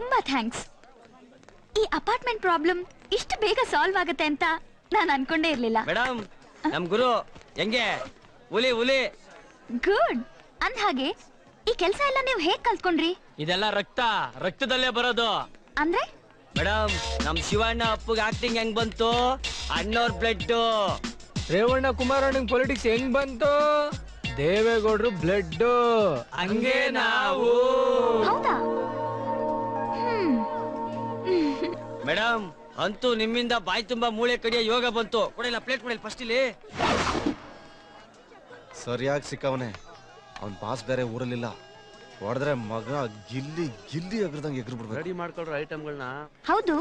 ತುಂಬಾ ಥ್ಯಾಂಕ್ಸ್. ಈ apartment problem ಇಷ್ಟು ಬೇಗ ಸಾಲ್ವ್ ಆಗುತ್ತೆ ಅಂತ ನಾನು ಅನ್ಕೊಂಡೇ ಇರ್ಲಿಲ್ಲ. ಮೇಡಮ್ ನಮ್ ಗುರು ಹೆಂಗೆ? ಹುಲಿ ಹುಲಿ. ಗುಡ್. ಅಂದ ಹಾಗೆ ಈ ಕೆಲಸ ಎಲ್ಲ ನೀವು ಹೇಗ್ ಕಲ್ತ್ಕೊಂಡ್ರಿ? ಇದೆಲ್ಲ ರಕ್ತ ರಕ್ತದಲ್ಲೇ ಬರೋದು. ಅಂದ್ರೆ? ಮೇಡಮ್ ನಮ್ ಶಿವಣ್ಣ ಅಪ್ಪಗೆ ಆಕ್ಟಿಂಗ್ ಹೆಂಗ್ ಬಂತು? ಅಣ್ಣವ್ರ ಬ್ಲಡ್ ರೇವಣ್ಣ ಕುಮಾರಣ್ಣಂಗ್ ಪೊಲಿಟಿಕ್ಸ್ ಹೆಂಗ್ ಬಂತು? ದೇವೇಗೌಡ್ರು ಬ್ಲಡ್ ಹಂಗೆ ನಾವು. ಹೌದಾ? ಮೇಡಮ್ ಅಂತೂ ನಿಮ್ಮಿಂದ ಬಾಯಿ ತುಂಬಾ ಮೂಳೆ ಕಡಿಯ ಯೋಗ ಬಂತು. ಕೊಡಿಲ್ಲ ಪ್ಲೇಟ್ ಕೊಡಿಲ್ಲ ಫಸ್ಟ್ ಇಲ್ಲಿ. ಸರಿಯಾಗಿ ಸಿಕ್ಕವನೆ. ಅವನ್ ಬಾಸ್ ಬೇರೆ ಊರಲ್ಲಿಲ್ಲ. ಹೊಡೆದ್ರೆ ಮಗ ಗಿಲ್ಲಿ ಗಿಲ್ಲಿ ಎಗರ್ದಂಗೆ ಎಗ್ರ ಬಿಡ್ಬೇಕು ರೆಡಿ ಮಾಡ್ಕೊಳ್ರ ಐಟಮ್ಗಳನ್ನ. ಹೌದು.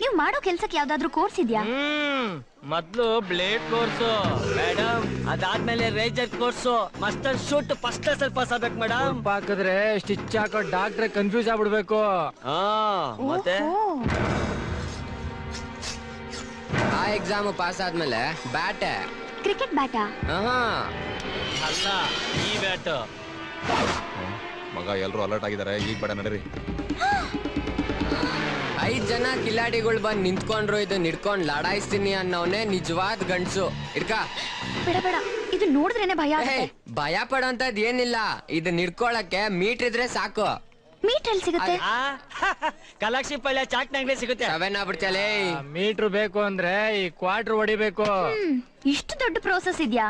ನೀವು ಮಾಡೋ ಕೆಲ್ಸಕ್ಕೆ ಯಾವ್ದಾದ್ರು ಕೋರ್ಸ್ ಇದ್ಯಾ? ಹ್ಮ್ ಮೊದ್ಲು ಬ್ಲೇಡ್ ಕೋರ್ಸು. ಮೇಡಮ್ ಅದಾದ್ಮೇಲೆ razor course. Muster shoot first class pass ಆಗ್ಬೇಕು ಮೇಡಮ್. ಹಾಕಿದ್ರೆ ಸ್ಟಿಚ್ ಹಾಕೋ ಡಾಕ್ಟ್ರೆ ಕನ್ಫ್ಯೂಸ್ ಆಗ್ಬಿಡ್ಬೇಕು. ಹಾ ಮತ್ತೆ? ಎಕ್ಸಾಮ್ ಪಾಸ್ ಆದ್ಮೇಲೆ ಬ್ಯಾಟೆ ಕ್ರಿಕೆಟ್ ಬ್ಯಾಟಾ ಅಲ್ಲ ಈ ಬ್ಯಾಟ್ ಮಗ ಎಲ್ಲರೂ ಅಲರ್ಟ್ ಆಗಿದ್ದಾರೆ ಈಗ ಬೇಡ ನಡೀರಿ. ಐದ್ ಜನ ಕಿಲಾಡಿಗಳು ಬಂದ್ ನಿಂತ್ಕೊಂಡ್ರು ಇದು ನಿಡ್ಕೊಂಡ್ ಲಡಾಯಿಸ್ತೀನಿ ಅನ್ನೋನೆ ನಿಜವಾದ ಗಂಡ್ಸು. ಇಡ್ಕ ಬೇಡ ಬೇಡ. ಇದು ನೋಡಿದ್ರೇನೆ ಭಯ ಹೇ ಆಗುತ್ತೆ. ಭಯ ಪಡೋಂತದ್ ಏನಿಲ್ಲ. ಇದು ಹಿಡ್ಕೊಳಕ್ಕೆ ಮೀಟರ್ ಇದ್ರೆ ಸಾಕು. ಮೀಟ್ ಎಲ್ಲಿ ಸಿಗುತ್ತೆ. ಆ ಕಲಾಕ್ಷಿ ಪಳ್ಳ ಚಾಟ್ನ ಅಂಗಡಿ ಸಿಗುತ್ತೆ. ಸೆವೆನ್ ಆಗ್ಬಿಡ್ತಲೇ ಮೀಟ್ರ್ ಬೇಕು ಅಂದ್ರೆ ಈ ಕ್ವಾರ್ಟರ್ ಹೊಡಿಬೇಕು. ಇಷ್ಟು ದೊಡ್ಡ ಪ್ರೋಸೆಸ್ ಇದ್ಯಾ?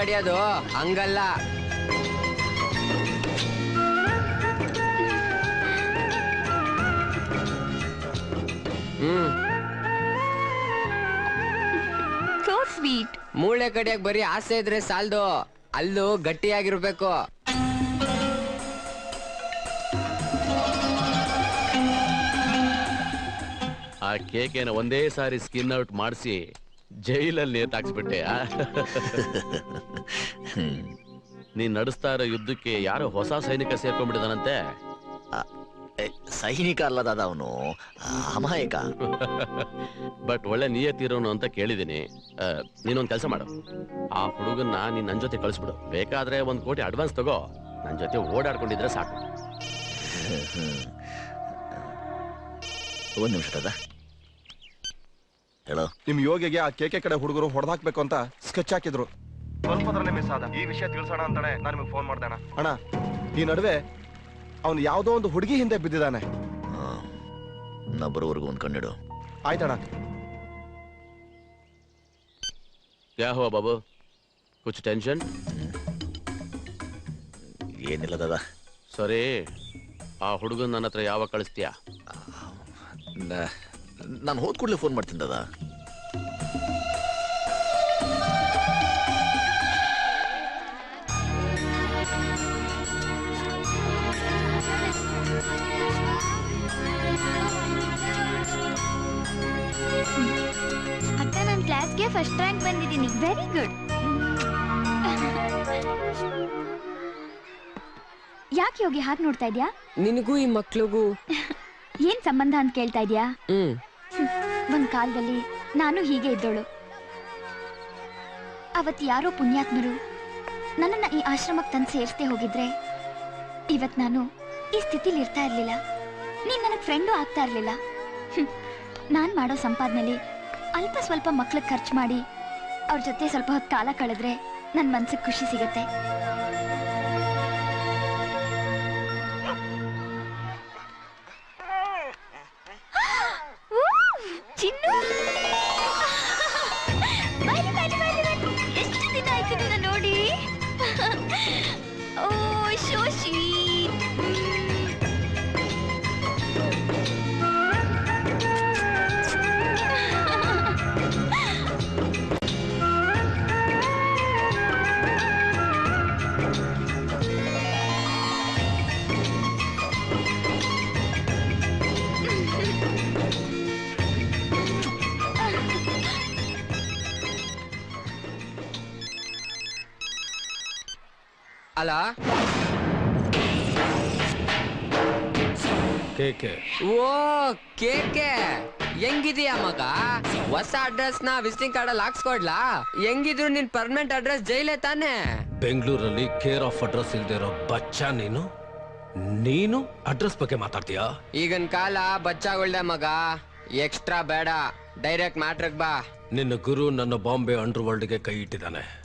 ಕಡಿಯೋದು ಹಂಗಲ್ಲ. ಹ್ಮ್. ಸೋ ಸ್ವೀಟ್ ಮೂಳೆ ಕಡಿಯಕ್ ಬರೀ ಆಸೆ ಇದ್ರೆ ಸಾಲ್ದು. ಅಲ್ಲೂ ಗಟ್ಟಿಯಾಗಿರ್ಬೇಕು. ಆ ಕೇಕೇನ ಒಂದೇ ಸಾರಿ ಸ್ಕಿನ್ ಔಟ್ ಮಾಡಿಸಿ ಜೈಲಲ್ಲಿ ತಾಕ್ಸ್ಬಿಟ್ಟೆ ಆ? ನೀನ್ ನಡೆಸ್ತಾ ಇರೋ ಯುದ್ಧಕ್ಕೆ ಯಾರೋ ಹೊಸ ಸೈನಿಕ ಸೇರ್ಕೊಂಡ್ಬಿಟ್ಟಿದಾನಂತೆ? ಸೈನಿಕ ಸೈನಿಕ ಅಲ್ಲದಾದ ಅವನು. ಅಮಾಯಕ. ಬಟ್ ಒಳ್ಳೆ ನಿಯತ್ತಿರೋನು ಅಂತ ಕೇಳಿದೀನಿ ನೀನೊಂದು ಕೆಲಸ ಮಾಡು. ಆ ಹುಡುಗನ್ನ ನೀನ್ ನನ್ ಜೊತೆ ಕಳಿಸ್ಬಿಡು. ಬೇಕಾದ್ರೆ ಒಂದ್ ಕೋಟಿ ಅಡ್ವಾನ್ಸ್ ತಗೋ. ನನ್ ಜೊತೆ ಓಡಾಡ್ಕೊಂಡಿದ್ರೆ ಸಾಕು. ಒಂದ್ ನಿಮಿಷ ದಾದ. ಹೇಳೋ. ನಿಮ್ ಯೋಗಿಗೆ ಆ ಕೇಕೆ ಕಡೆ ಹುಡುಗರು ಹೊಡೆದಾಕ್ಬೇಕು ಅಂತ ಸ್ಕೆಚ್ ಹಾಕಿದ್ರು. ಸ್ವಲ್ಪದ್ರಲ್ಲೇ ಮಿಸ್ ಆದ. ಈ ವಿಷಯ ತಿಳಿಸೋಣ ಅಂತಾನೆ ನಾನು ನಿಮಗೆ ಫೋನ್ ಮಾಡ್ದೆ ಅಣ್ಣ. ಅಣ್ಣ ಈ ನಡುವೆ ಅವನು ಯಾವುದೋ ಒಂದು ಹುಡುಗಿ ಹಿಂದೆ ಬಿದ್ದಿದ್ದಾನೆ. ನಾ ಒಂದು ಒಂದ್ ಕಣ್ಣಿಡು ಆಯ್ತಣ್ಣ ಯಾ ಹುವಾ ಬಾಬು? ಕುಚ್ ಟೆನ್ಷನ್ ಏನಿಲ್ಲ ದಾದ. ಸರಿ ಆ ಹುಡುಗನ ನನ್ನ ಹತ್ರ ಯಾವಾಗ ಕಳಿಸ್ತೀಯಾ? ನಾನು ಹೋದ್ ಕೂಡಲೇ ಫೋನ್ ಮಾಡ್ತೀನಿ ದಾದಾ. ಫಸ್ಟ್ ರ್ಯಾಂಕ್ ಬಂದಿದ್ದೀನಿ. ವೆರಿ ಗುಡ್ ಯಾಕೆ ಯೋಗಿ ಹಾಗೆ ನೋಡ್ತಾ ಇದ್ಯಾ? ನಿನಗೂ ಈ ಮಕ್ಳಿಗೂ? ಏನ್ ಸಂಬಂಧ ಅಂತ ಕೇಳ್ತಾ ಇದ್ಯಾ? ಹ್ಮ್. ಒಂದ್ ಕಾಲದಲ್ಲಿ ನಾನು ಹೀಗೆ ಇದ್ದೋಳು. ಅವತ್ ಯಾರೋ ಪುಣ್ಯಾತ್ಮರು ನನ್ನನ್ನ ಈ ಆಶ್ರಮಕ್ಕೆ ತಂದು ಸೇರಿಸದೆ ಹೋಗಿದ್ರೆ ಇವತ್ ನಾನು ಈ ಸ್ಥಿತಿಲಿ ಇರ್ತಾ ಇರ್ಲಿಲ್ಲ. ನೀನ್ ನನಗ್ ಫ್ರೆಂಡು ಆಗ್ತಾ ಇರ್ಲಿಲ್ಲ. ಹ್ಮ್. ನಾನ್ ಮಾಡೋ ಸಂಪಾದನೆಲಿ ಅಲ್ಪ ಸ್ವಲ್ಪ ಮಕ್ಳಿಗೆ ಖರ್ಚು ಮಾಡಿ ಅವ್ರ ಜೊತೆ ಸ್ವಲ್ಪ ಹೊತ್ತು ಕಾಲ ಕಳೆದ್ರೆ ನನ್ನ ಮನ್ಸಿಗೆ ಖುಷಿ ಸಿಗತ್ತೆ. ಚಿನ್ನು! ಓ ಬನ್ನಿ, ಅಲ್ಲ ಕೇಕೆ. ಓ ಕೇಕೆ. ಹೆಂಗಿದೀಯ ಮಗ? ಹೊಸ ಅಡ್ರೆಸ್ನ ವಿಸಿಟಿಂಗ್ ಕಾರ್ಡ್ ಅಲ್ಲಿ ಹಾಕ್ಸ್ಕೊಡ್ಲಾ? ಹೆಂಗಿದ್ರು ನಿನ್ ಪರ್ಮನೆಂಟ್ ಅಡ್ರೆಸ್ ಜೈಲೇ ತಾನೇ? ಬೆಂಗಳೂರಲ್ಲಿ ಕೇರ್ ಆಫ್ ಅಡ್ರೆಸ್ ಇಲ್ದೇ ಇರೋ ಬಚ್ಚ ನೀನು? ನೀನು ಅಡ್ರೆಸ್ ಬಗ್ಗೆ ಮಾತಾಡ್ತೀಯಾ? ಈಗಿನ ಕಾಲ ಬಚ್ಚಾಗಳ್ದೆ ಮಗ. ಎಕ್ಸ್ಟ್ರಾ ಬೇಡ. ಡೈರೆಕ್ಟ್ ಮ್ಯಾಟ್ರಿಕ್ ಬಾ. ನಿನ್ನ ಗುರು ನನ್ನ ಬಾಂಬೆ ಅಂಡರ್ ವರ್ಲ್ಡ್ಗೆ ಕೈ ಇಟ್ಟಿದ್ದಾನೆ.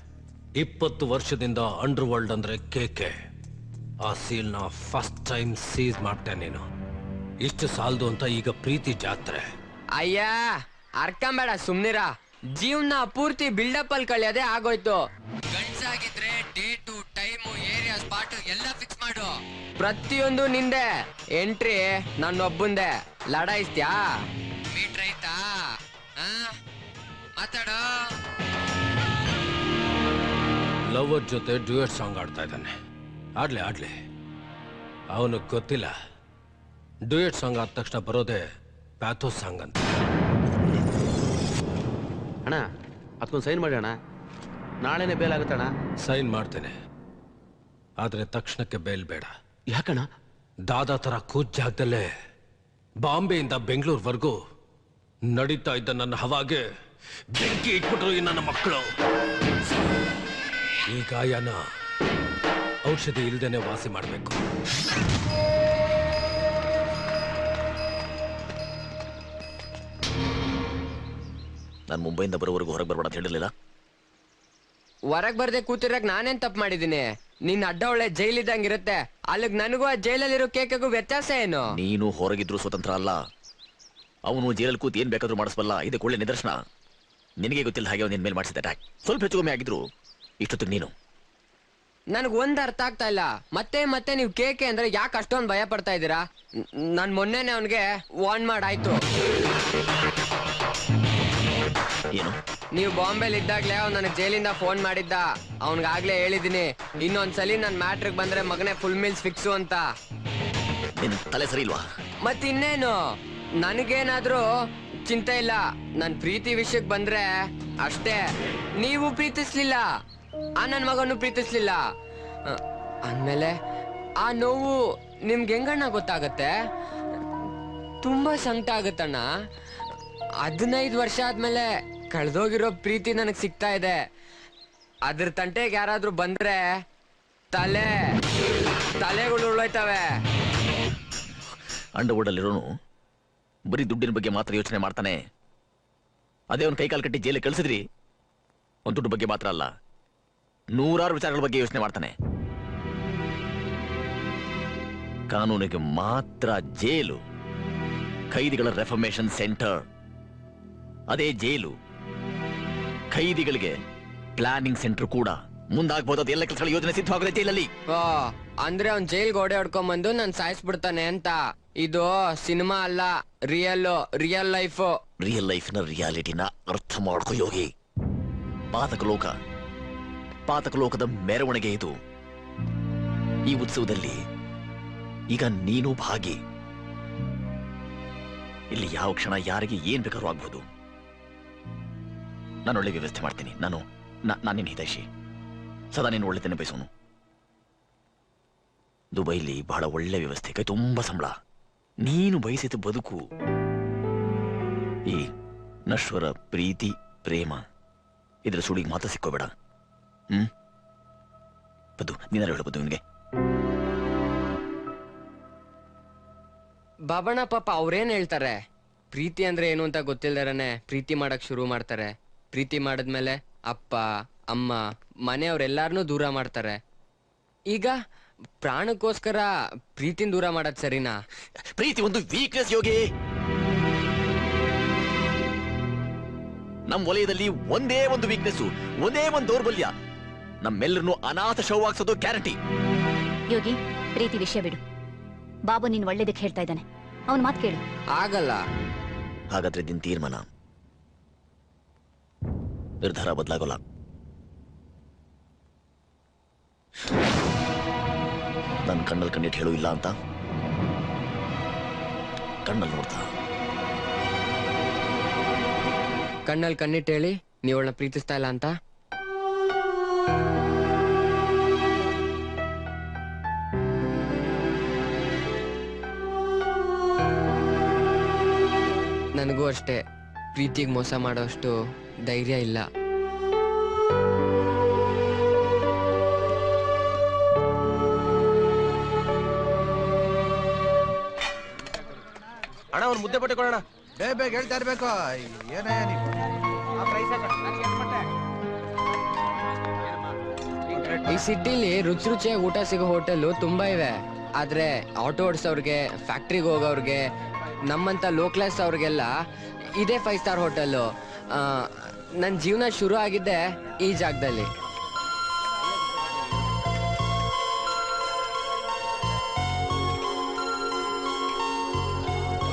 ಇಪ್ಪತ್ತು ವರ್ಷದಿಂದ ಅಂಡರ್ ವರ್ಲ್ಡ್ ಅಂದ್ರೆ ಕೇಕೆ ಆ ಸೀಲ್ನ ಫಸ್ಟ್ ಟೈಮ್ ಸೀಸ್ ಮಾಡ್ತೆ ನೀನು. ಇಷ್ಟು ಸಾಲದು ಅಂತ ಈಗ ಪ್ರೀತಿ ಜಾತ್ರೆ ಅಯ್ಯ ಅರ್ಕಂಬೇಡ ಸುಮ್ನಿರ. ಜೀವನ ಪೂರ್ತಿ ಬಿಲ್ಡಪ್ ಅಲ್ಲಿ ಕಳಿಯೋದೇ ಆಗೋಯ್ತು. ಗಂಡ್ಸಾಗಿದ್ರೆ ಡೇಟು ಟೈಮು ಏರಿಯಾ ಸ್ಪಾಟ್ ಎಲ್ಲ ಫಿಕ್ಸ್ ಮಾಡು. ಪ್ರತಿಯೊಂದು ನಿಂದೆ ಎಂಟ್ರಿ ನನ್ನೊಬ್ಬಂದೆ. ಲಡಾಯಿಸ್ತ್ಯಾ? ಮೀಟ್ರ್ ಆಯ್ತಾ? ಆ? ಮಾತಾಡೋ. ಲವರ್ ಜೊತೆ ಡ್ಯೂಯಟ್ ಸಾಂಗ್ ಆಡ್ತಾ ಇದ್ದಾನೆ. ಆಡ್ಲಿ ಆಡ್ಲಿ. ಅವನು ಗೊತ್ತಿಲ್ಲ. ಡ್ಯೂಯಟ್ ಸಾಂಗ್ ಆದ ತಕ್ಷಣ ಬರೋದೇ ಪ್ಯಾಥೋಸ್ ಸಾಂಗ್ ಅಂತ. ಅಣ್ಣ ಅದಕ್ಕೊಂದು ಸೈನ್ ಮಾಡಿ ಅಣ್ಣ. ನಾಳೆನೇ ಬೇಲ್ ಆಗುತ್ತಣ್ಣ ಸೈನ್ ಮಾಡ್ತೇನೆ. ಆದರೆ ತಕ್ಷಣಕ್ಕೆ ಬೇಲ್ ಬೇಡ. ಯಾಕಣ್ಣ? ದಾದಾ ಥರ ಕೂತ್ ಜಾಗದಲ್ಲೇ ಬಾಂಬೆಯಿಂದ ಬೆಂಗಳೂರ್ವರೆಗೂ ನಡೀತಾ ಇದ್ದ ನನ್ನ ಹವಾಗೆ ಬೆಂಕಿ ಇಟ್ಬಿಟ್ರು ಈ ನನ್ನ ಮಕ್ಕಳು. ಈ ಗಾಯನ ಔಷಧಿ ಇಲ್ದೇನೆ ವಾಸಿ ಮಾಡಬೇಕು. ನಾನು ಮುಂಬೈಯಿಂದ ಬರೋವರೆಗೂ ಹೊರಗೆ ಬರ್ಬೇಡ ಅಂತ ಹೇಳಿರ್ಲಿಲ್ಲ. ಹೊರಗ್ ಬರ್ದೆ ಕೂತಿರಕ್ ನಾನೇನ್ ತಪ್ಪು ಮಾಡಿದೀನಿ ನಿನ್ ಅಡ್ಡ ಒಳ್ಳೆ ಜೈಲ್ ಇದ್ದಂಗಿರುತ್ತೆ ಅಲ್ಲಿಗ್ ನನಗೂ ಆ ಜೈಲಲ್ಲಿರೋ ಕೇಕಗೂ ವ್ಯತ್ಯಾಸ ಏನು? ನೀನು ಹೊರಗಿದ್ರು ಸ್ವತಂತ್ರ ಅಲ್ಲ. ಅವನು ಜೈಲಲ್ಲಿ ಕೂತ್ ಏನ್ ಬೇಕಾದ್ರೂ ಮಾಡಿಸ್ಬಲ್ಲ. ಇದಕ್ಕೆ ಒಳ್ಳೆ ನಿದರ್ಶನ. ನಿನಗೆ ಗೊತ್ತಿಲ್ಲ ಹಾಗೆ ನಿನ್ ಮೇಲೆ ಮಾಡಿಸಿದ ಅಟ್ಯಾಕ್ ಸ್ವಲ್ಪ ಹೆಚ್ಚು ಕಮ್ಮಿ ಆಗಿದ್ರು. ಇಷ್ಟೊತ್ತಿಗೆ ನೀನು. ನನಗ್ ಒಂದ್ ಅರ್ಥ ಆಗ್ತಾ ಇಲ್ಲ. ಮತ್ತೆ ಮತ್ತೆ ನೀವು ಕೇಕೆ ಅಂದ್ರೆ ಯಾಕೆ ಅಷ್ಟೊಂದು ಭಯ ಪಡ್ತಾ ಇದ್ದೀರಾ? ನ್- ನಾನ್ ಮೊನ್ನೆನೆ ಅವನ್ಗೆ ವಾರ್ನ್ ಮಾಡಾಯ್ತು ನೀವು ಬಾಂಬೆಲ್ ಇದ್ದಾಗ್ಲೇ ಅವ್ನು ನನಗೆ ಜೈಲಿಂದ ಫೋನ್ ಮಾಡಿದ್ದ. ಅವನಿಗಾಗ್ಲೇ ಹೇಳಿದ್ದೀನಿ ಇನ್ನೊಂದ್ಸಲಿ ನನ್ನ ಮ್ಯಾಟ್ರಿಕ್ ಬಂದ್ರೆ ಮಗನೇ ಫುಲ್ ಮೀಲ್ಸ್ ಫಿಕ್ಸು ಅಂತ. ನಿನ್ ತಲೆ ಸರಿ ಇಲ್ವಾ? ಮತ್ತಿನ್ನೇನು? ನನಗೇನಾದ್ರೂ ಚಿಂತೆ ಇಲ್ಲ. ನನ್ನ ಪ್ರೀತಿ ವಿಷಯಕ್ಕೆ ಬಂದ್ರೆ ಅಷ್ಟೇ. ನೀವು ಪ್ರೀತಿಸ್ಲಿಲ್ಲ. ಆ ನನ್ನ ಮಗನು ಪ್ರೀತಿಸ್ಲಿಲ್ಲ. ಅಂದಮೇಲೆ ಅಂದ್ಮೇಲೆ ಆ ನೋವು ನಿಮ್ಗೆ ಹೆಂಗಣ್ಣ ಗೊತ್ತಾಗತ್ತೆ? ತುಂಬಾ ಸಂಕಟ ಆಗುತ್ತಣ್ಣ. ಹದಿನೈದು ವರ್ಷ ಆದ್ಮೇಲೆ ಕಳ್ದೋಗಿರೋ ಪ್ರೀತಿ ನನಗೆ ಸಿಗ್ತಾ ಇದೆ. ಅದ್ರ ತಂಟೆಗೆ ಯಾರಾದ್ರೂ ಬಂದ್ರೆ ತಲೆ, ತಲೆಗಳು ಉಳೋಯ್ತವೆ ಅಂಡರ್ವುಡ್ ಬರೀ ದುಡ್ಡಿನ ಬಗ್ಗೆ ಮಾತ್ರ ಯೋಚನೆ ಮಾಡ್ತಾನೆ. ಅದೇ ಅವ್ನು ಕೈಕಾಲು ಕಟ್ಟಿ ಜೈಲಿಗೆ ಕಳಿಸಿದ್ರಿ. ಒಂದು ದುಡ್ಡು ಬಗ್ಗೆ ಮಾತ್ರ ಅಲ್ಲ, ನೂರಾರು ವಿಚಾರಗಳ ಬಗ್ಗೆ ಯೋಚನೆ ಮಾಡ್ತಾನೆ. ಕಾನೂನಿಗೆ ಮಾತ್ರ ಜೈಲು ಖೈದಿಗಳ ರೆಫರ್ಮೇಶನ್ ಸೆಂಟರ್, ಅದೇ ಜೈಲು. ಖೈದಿಗಳಿಗೆ ಪ್ಲಾನಿಂಗ್ ಸೆಂಟರ್ ಕೂಡ ಮುಂದಾಗಬಹುದಾದ ಎಲ್ಲ ಕೆಲಸಗಳ ಯೋಜನೆ ಸಿದ್ಧವಾಗದೆ ಜೈಲಲ್ಲಿ. ಓ ಅಂದ್ರೆ ಅವ್ನ್ ಜೈಲ್ ಗೋಡೆ ಹೊಡ್ಕೊಂಬಂದು ನಾನ್ ಸಾಯಿಸ್ಬಿಡ್ತಾನೆ ಅಂತ. ಇದು ಸಿನಿಮಾ ಅಲ್ಲ ರಿಯಲ್ ರಿಯಲ್ ಲೈಫ್ ರಿಯಲ್ ಲೈಫ್ನ ರಿಯಾಲಿಟಿನ ಅರ್ಥ ಮಾಡ್ಕೋ ಯೋಗಿ. ಪಾತಕ ಲೋಕ ಪಾತಕ ಲೋಕದ ಮೆರವಣಿಗೆ ಇದು. ಈ ಉತ್ಸವದಲ್ಲಿ ಈಗ ನೀನು ಭಾಗಿ. ಇಲ್ಲಿ ಯಾವ ಕ್ಷಣ ಯಾರಿಗೆ ಏನ್ ಬೇಕಾದ್ರೂ ಆಗ್ಬೋದು. ನಾನು ಒಳ್ಳೆ ವ್ಯವಸ್ಥೆ ಮಾಡ್ತೀನಿ. ನಾನು ನಾನು ನಿನ್ನ ಹಿತೈಷಿ. ಸದಾ ನೀನು ಒಳ್ಳೆತನ ಬಯಸೋನು. ದುಬೈಲಿ ಬಹಳ ಒಳ್ಳೆ ವ್ಯವಸ್ಥೆ, ಕೈ ತುಂಬಾ ಸಂಬಳ. ನೀನು ಬಯಸಿದ ಬದುಕು. ಈ ನಶ್ವರ, ಪ್ರೀತಿ, ಪ್ರೇಮ, ಇದರ ಸುಳಿಗೆ ಮಾತ್ರ ಸಿಕ್ಕೋಬೇಡ. ಹ್ಮ್? ಬದು ನೀನಾರು ಹೇಳ್ಬೋದು ನಿನಗೆ? ಬಾಬಣ್ಣ ಪಾಪ ಅವ್ರೇನ್ ಹೇಳ್ತಾರೆ? ಪ್ರೀತಿ ಅಂದ್ರೆ ಏನು ಅಂತ ಗೊತ್ತಿಲ್ದಾರನೆ ಪ್ರೀತಿ ಮಾಡಕ್ ಶುರು ಮಾಡ್ತಾರೆ. ಪ್ರೀತಿ ಮಾಡಿದ್ಮೇಲೆ ಅಪ್ಪ ಅಮ್ಮ ಮನೆಯವ್ರೆಲ್ಲಾರನ್ನೂ ದೂರ ಮಾಡ್ತಾರೆ. ಈಗ ಪ್ರಾಣಕ್ಕೋಸ್ಕರ ಪ್ರೀತಿನ ದೂರ ಮಾಡೋದು ಸರಿನಾ? ಪ್ರೀತಿ ಒಂದು ವೀಕ್ನೆಸ್ ಯೋಗಿ. ನಮ್ಮ ವಲಯದಲ್ಲಿ ಒಂದೇ ಒಂದು ವೀಕ್ನೆಸ್ ಒಂದೇ ಒಂದು ದೌರ್ಬಲ್ಯ. ನಮ್ಮೆಲ್ಲರನ್ನು ಅನಾಥ ಶವವಾಗಿಸೋದು ಗ್ಯಾರಂಟಿ ಯೋಗಿ ಪ್ರೀತಿ ವಿಷಯ ಬಿಡು. ಬಾಬು ನೀನ್ ಒಳ್ಳೇದಕ್ಕೆ ಹೇಳ್ತಾ ಇದ್ದಾನೆ. ಅವನ್ ಮಾತು ಕೇಳು. ಆಗಲ್ಲ. ಹಾಗಾದ್ರೆ ನಿನ್ ತೀರ್ಮಾನ? ನಿರ್ಧಾರ ಬದಲಾಗೋಲ್ಲ. ನನ್ನ ಕಣ್ಣಲ್ಲಿ ಕಣ್ಣಿಟ್ಟು ಹೇಳು ಇಲ್ಲ ಅಂತ? ಕಣ್ಣಲ್ಲಿ ನೋಡ್ತಾ? ಕಣ್ಣಲ್ಲಿ ಕಣ್ಣಿಟ್ಟು ಹೇಳಿ ನೀವಳನ್ನ ಪ್ರೀತಿಸ್ತಾ ಇಲ್ಲ ಅಂತ? ನನಗೂ ಅಷ್ಟೇ ಪ್ರೀತಿಗೆ ಮೋಸ ಮಾಡೋಷ್ಟು ಧೈರ್ಯ ಇಲ್ಲ. ಅಣ್ಣ ಒಂದು ಮುದ್ದೆ ಬಟ್ಟೆ ಕೊಡೋಣ. ಬೇಗ ಬೇಗ ಹೇಳ್ತಾ ಇರ್ಬೇಕು. ಏನೇ ನೀವು. ಈ ಸಿಟಿಲಿ ರುಚಿ ರುಚಿಯಾಗಿ ಊಟ ಸಿಗೋ ಹೋಟೆಲ್ ತುಂಬಾ ಇವೆ. ಆದ್ರೆ ಆಟೋ ಓಡಿಸೋರ್ಗೆ ಫ್ಯಾಕ್ಟ್ರಿಗೆ ಹೋಗೋರ್ಗೆ ನಮ್ಮಂತ ಲೋ ಕ್ಲಾಸ್ ಅವ್ರಿಗೆಲ್ಲ ಇದೇ ಫೈವ್ ಸ್ಟಾರ್ ಹೋಟೆಲ್ಲು ನನ್ನ ಜೀವನ ಶುರು ಆಗಿದ್ದೆ ಈ ಜಾಗದಲ್ಲಿ.